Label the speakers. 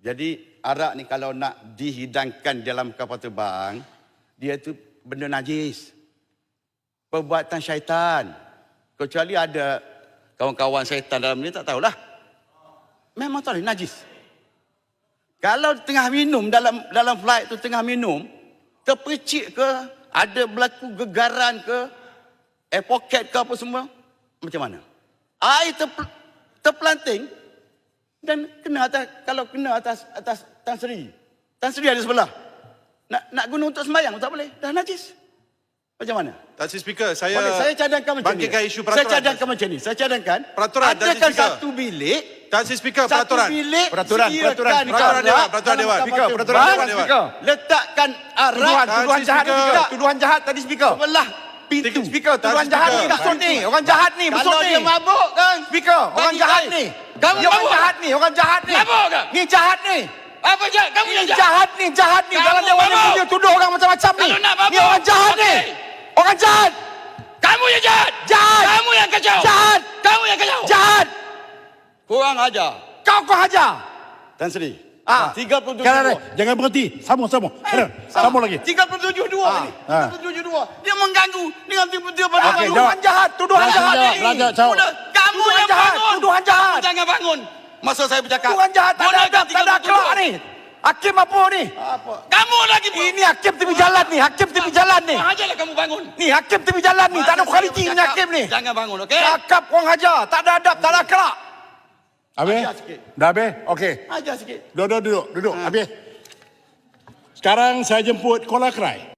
Speaker 1: Jadi arak ni kalau nak dihidangkan dalam kapal terbang, dia tu benda najis. Perbuatan syaitan. Kecuali ada kawan-kawan syaitan dalam ni tak tahulah. Memang tak najis. Kalau tengah minum dalam dalam flight tu tengah minum, terpercik ke, ada berlaku gegaran ke, air pocket ke apa semua, macam mana? Air ter, terpelanting dan kena atas kalau kena atas atas Tan Sri. Tan Sri ada sebelah. Nak nak guna untuk sembahyang tak boleh. Dah najis. Macam mana?
Speaker 2: Tan Sri Speaker, saya
Speaker 1: Boleh, saya cadangkan macam ni.
Speaker 2: isu
Speaker 1: Saya
Speaker 2: peraturan.
Speaker 1: cadangkan macam ni. Saya cadangkan.
Speaker 2: Peraturan, Tan Sri
Speaker 1: Adakan
Speaker 2: Speaker.
Speaker 1: satu bilik.
Speaker 2: Tan Sri Speaker,
Speaker 1: Satu
Speaker 2: peraturan.
Speaker 1: bilik.
Speaker 3: Peraturan, peraturan,
Speaker 2: peraturan Dewan, peraturan Dewan.
Speaker 3: Speaker, peraturan. Dewan, Speaker.
Speaker 1: Letakkan arak
Speaker 3: Tuduhan, tuduhan jahat
Speaker 2: Speaker.
Speaker 3: Speaker. Tuduhan jahat tadi, Speaker.
Speaker 1: sebelah pintu.
Speaker 3: Speaker,
Speaker 2: Tan Sri
Speaker 3: jahat ni, besut ni. Orang jahat ni, besut
Speaker 1: Kalau
Speaker 3: ni.
Speaker 1: dia mabuk kan.
Speaker 3: Speaker, orang jahat ni.
Speaker 4: Kamu
Speaker 3: Ni orang
Speaker 4: mabuk.
Speaker 3: jahat ni, orang jahat ni.
Speaker 4: Mabuk ke?
Speaker 3: Ni jahat ni.
Speaker 4: Apa je? Kamu
Speaker 3: Ni
Speaker 4: yang jahat.
Speaker 3: jahat ni, jahat ni.
Speaker 4: Kamu
Speaker 3: Dalam dewan ni
Speaker 4: mabuk.
Speaker 3: dia tuduh orang macam-macam ni.
Speaker 4: Kalau mabuk,
Speaker 3: Ni orang jahat ni. Orang jahat.
Speaker 4: Kamu yang jahat.
Speaker 3: Jahat.
Speaker 4: Kamu yang kacau.
Speaker 3: Jahat.
Speaker 4: Kamu yang kacau.
Speaker 3: Jahat.
Speaker 1: Kurang ajar.
Speaker 3: Kau kau hajar.
Speaker 1: Tan Sri.
Speaker 3: Ah.
Speaker 1: 37
Speaker 5: Sekarang
Speaker 1: dua.
Speaker 5: ni, jangan berhenti. Sambung, sambung. Ada, sambung lagi.
Speaker 1: 37 dua
Speaker 3: Ah.
Speaker 1: ni.
Speaker 5: Ah.
Speaker 1: 37 dua. Dia mengganggu dengan tiba-tiba pada bangun.
Speaker 3: tuduhan jahat, tuduhan
Speaker 5: Raja
Speaker 3: jahat ni.
Speaker 5: Raja jawab.
Speaker 1: Sudah, kamu yang
Speaker 3: jahat,
Speaker 1: bangun.
Speaker 3: tuduhan jahat.
Speaker 1: Kamu jangan bangun. Masa saya bercakap.
Speaker 3: Tuduhan jahat, tak ada adab, tak ada
Speaker 1: 37
Speaker 3: akhlak ni. Hakim apa ni?
Speaker 1: Apa?
Speaker 4: Kamu lagi pun.
Speaker 3: Ini hakim tepi jalan ni, hakim tepi jalan ni.
Speaker 4: Hajarlah kamu bangun.
Speaker 3: Ni hakim tepi jalan ni, tak ada kualiti ni hakim ni.
Speaker 1: Jangan bangun, okey?
Speaker 3: Cakap orang hajar, tak ada adab, tak ada akhlak.
Speaker 5: Habis?
Speaker 1: Ajar sikit.
Speaker 5: Dah habis? Okey.
Speaker 1: Ajar sikit.
Speaker 5: Duduk, duduk, duduk. Habis. Sekarang saya jemput Kola Kerai.